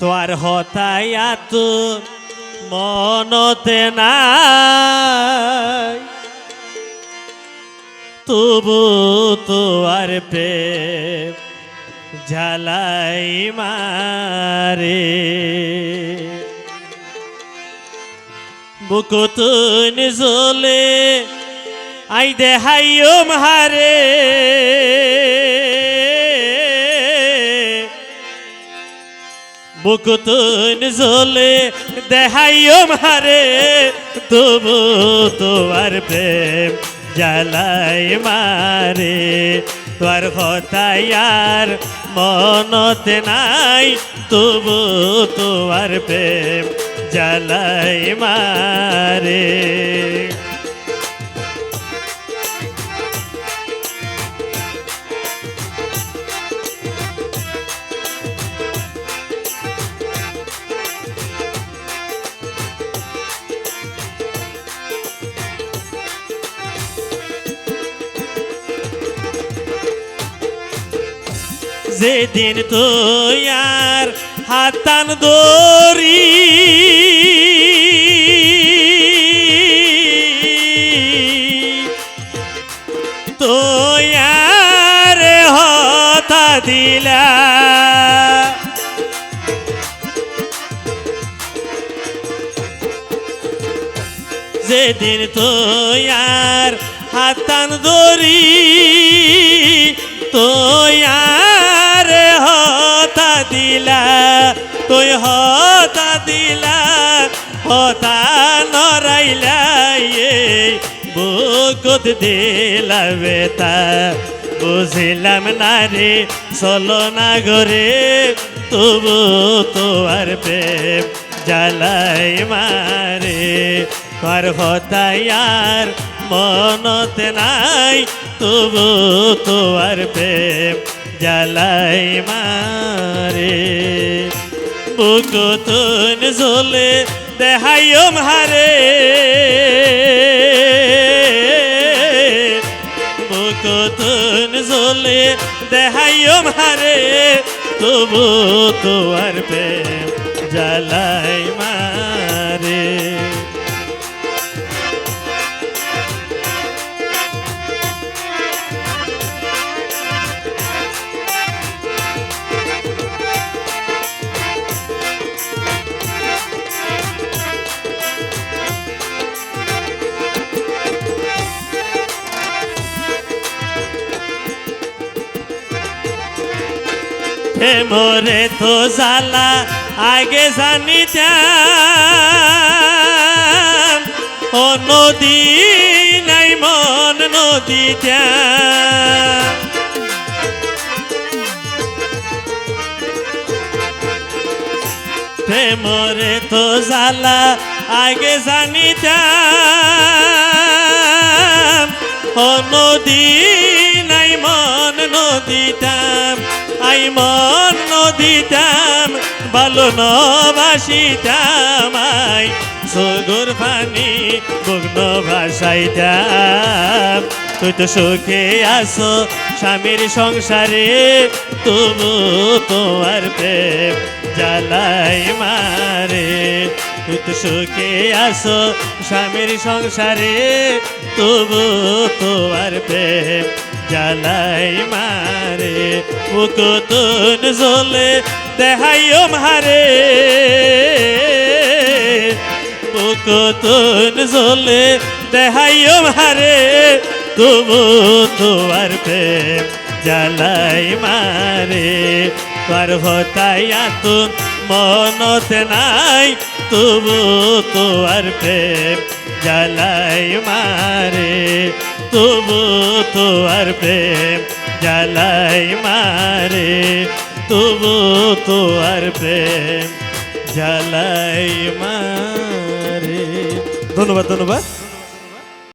তোর হতায়া তো মনতে নাই। তবু তোর প্রেম ঝালাই মারে। বুকুতুন জলে আই দেহাইও মারে বুকুতুন জলে দেহাইও মারে, তবু তোমার প্রেম জ্বালাই মারে। তোর হতায়ার মনতে নাই, তবু তোমার প্রেম জ্বালাই মারে। যেদিন তুই আর হাতান দরি তুই আর হতা দিলা। যেদিন তুই আর হাতান দরি হতা দিলা, তুই হতা দিলা, হতা নরাইলা বুকুত দিলা বেতা বুঝিলাম না রে, চলো না গরে তবু তোর প্রেম জ্বালাই মারে। তোর হতায়ার মনতে নাই তবু তোর প্রেম জ্বালাই মারে। বুকুতুন জলে দেহাইও মারে। বুকুতুন জলে দেহাইও মারে। তবু তোর প্রেম জ্বালাই মারে। হে মোরে তো জালা আগে জানিতাম। ও নদী নাই মন নদীটা প্রেমরে তো জালা আগে জানিতাম। ও নদী নাই মন নদীতাম। আই মন নদীতাম বালো নবাসিতাম আই সগুর পানি বুগ্ন ভাসাইতাম তুই তো সুখে আসো স্বামীর সংসারে তবু তোমার প্রেম জ্বালাই মারে। তো সুখে আসো স্বামীর সংসারে, তবু তোমার প্রেম জ্বালাই মারে। মুকুতুন জলে দেহাইও মারে। মুকুতুন জলে দেহাইও মারে। তবু তোমার প্রেম জ্বালাই মারে। তোর হতাইয়া তুন মনতে নাই, তবু তোর প্রেম জ্বালাই মারে। তবু তোর প্রেম জ্বালাই মারে। তবু তোর প্রেম জ্বালাই মারে। ধন্যবাদ ধন্যবাদ।